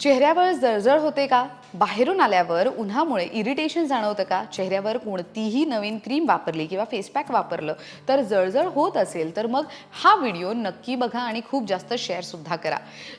चेहऱ्यावर जळजळ होते का? बाहेरून आल्यावर उन्हामुळे इरिटेशन जाणवतं का? चेहऱ्यावर कोणतीही नवीन क्रीम वापरली किंवा फेस पॅक वापरलं तर जळजळ होत असेल तर मग हा व्हिडिओ नक्की बघा आणि खूप जास्त शेअरसुद्धा करा.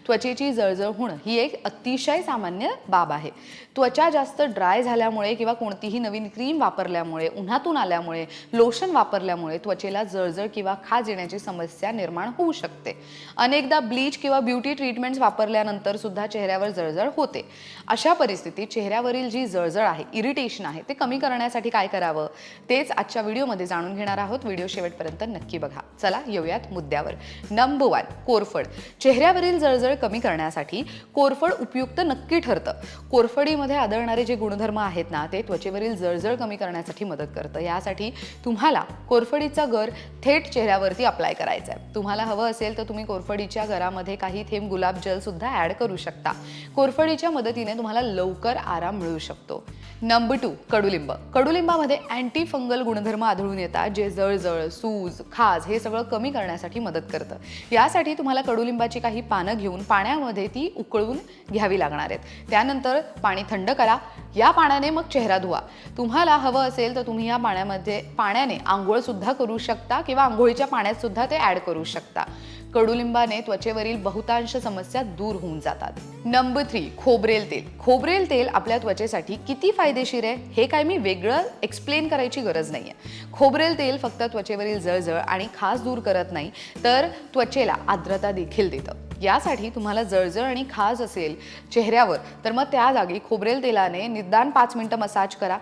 त्वचेची जळजळ होणं ही एक अतिशय सामान्य बाब आहे. त्वचा जास्त ड्राय झाल्यामुळे किंवा कोणतीही नवीन क्रीम वापरल्यामुळे उन्हातून आल्यामुळे लोशन वापरल्यामुळे त्वचेला जळजळ किंवा खाज येण्याची समस्या निर्माण होऊ शकते. अनेकदा ब्लीच किंवा ब्युटी ट्रीटमेंट्स वापरल्यानंतर सुद्धा चेहऱ्यावर जळजळ होते. अशा परिस्थितीत चेहऱ्यावरील जी जळजळ आहे इरिटेशन आहे ते कमी करण्यासाठी काय करावं? तेच आजच्या व्हिडिओमध्ये जाणून घेणार आहोत. व्हिडिओ शेवटपर्यंत नक्की बघा. चला येऊयात मुद्द्यावर. नंबर वन कोरफड. चेहऱ्यावरील जळजळ कमी करण्यासाठी कोरफड उपयुक्त नक्की ठरतं. कोरफडीमध्ये आदळणारे जे गुणधर्म आहेत ना ते त्वचेवरील जळजळ कमी करण्यासाठी मदत करतं. यासाठी तुम्हाला कोरफडीचा गर थेट चेहऱ्यावरती अप्लाय करायचा आहे तुम्हाला हवं असेल तर तुम्ही कोरफडीच्या गरामध्ये काही थेंब गुलाब जल सुद्धा ॲड करू शकता. कोरफडीच्या मदतीने तुम्हाला लवकर आराम मिळू शकतो. नंबर टू कडुलिंब. कडुलिंबामध्ये अँटी फंगल गुणधर्म आढळून येतात जे जळजळ सूज खाज हे सगळं कमी करण्यासाठी मदत करतं. यासाठी तुम्हाला कडुलिंबाची काही पानं घेऊन पाण्यामध्ये ती उकळून घ्यावी लागणार आहेत. त्यानंतर पाणी थंड करा. या पाण्याने मग चेहरा धुवा. तुम्हाला हवं असेल तर तुम्ही या पाण्यामध्ये पाण्याने आंघोळसुद्धा करू शकता किंवा आंघोळीच्या पाण्यातसुद्धा ते ॲड करू शकता. कडुलिंबाने त्वचेवरील बहुतांश समस्या दूर होऊन जातात. नंबर थ्री खोबरेल तेल. खोबरेल तेल आपल्या त्वचेसाठी किती फायदेशीर आहे? हे काय मी वेगळं एक्सप्लेन करायची गरज नाही आहे खोबरेल तेल फक्त त्वचेवरील जळजळ आणि खास दूर करत नाही तर त्वचेला आर्द्रता देखील देतं. यासाठी तुम्हाला जळजळ आणि खाज असेल चेहऱ्यावर. तर मग त्या जागी खोबरेल तेलाने निदान पाच मिनटं मसाज करा.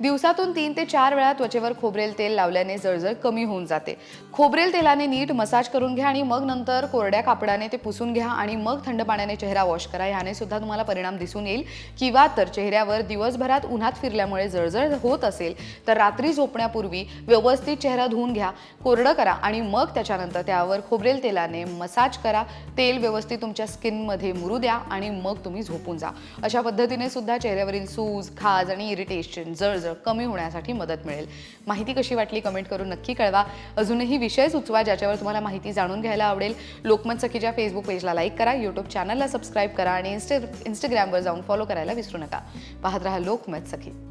दिवसातून तीन ते चार वेळा त्वचेवर खोबरेल तेल लावल्याने जळजळ कमी होऊन जाते. खोबरेल तेलाने नीट मसाज करून घ्या आणि मग नंतर कोरड्या कापडाने ते पुसून घ्या आणि मग थंड पाण्याने चेहरा वॉश करा. ह्याने सुद्धा तुम्हाला परिणाम दिसून येईल. किंवा तर चेहऱ्यावर दिवसभरात उन्हात फिरल्यामुळे जळजळ होत असेल तर रात्री झोपण्यापूर्वी व्यवस्थित चेहरा धुवून घ्या. कोरडं करा आणि मग त्याच्यानंतर त्यावर खोबरेल तेलाने मसाज करा. तेल तेल व्यवस्थित तुमच्या स्किनमध्ये मुरू द्या आणि मग तुम्ही झोपून जा. अशा पद्धतीने सुद्धा चेहऱ्यावरील सूज खाज आणि इरिटेशन जळजळ कमी होण्यासाठी मदत मिळेल. माहिती कशी वाटली कमेंट करून नक्की कळवा. अजूनही विषय सुचवा ज्याच्यावर तुम्हाला माहिती जाणून घ्यायला आवडेल. लोकमत सखीच्या फेसबुक पेजला लाईक करा यूट्यूब चॅनलला सबस्क्राईब करा आणि इन्स्टा इंस्टाग्रामवर जाऊन फॉलो करायला विसरू नका. पाहत राहा लोकमत सखी.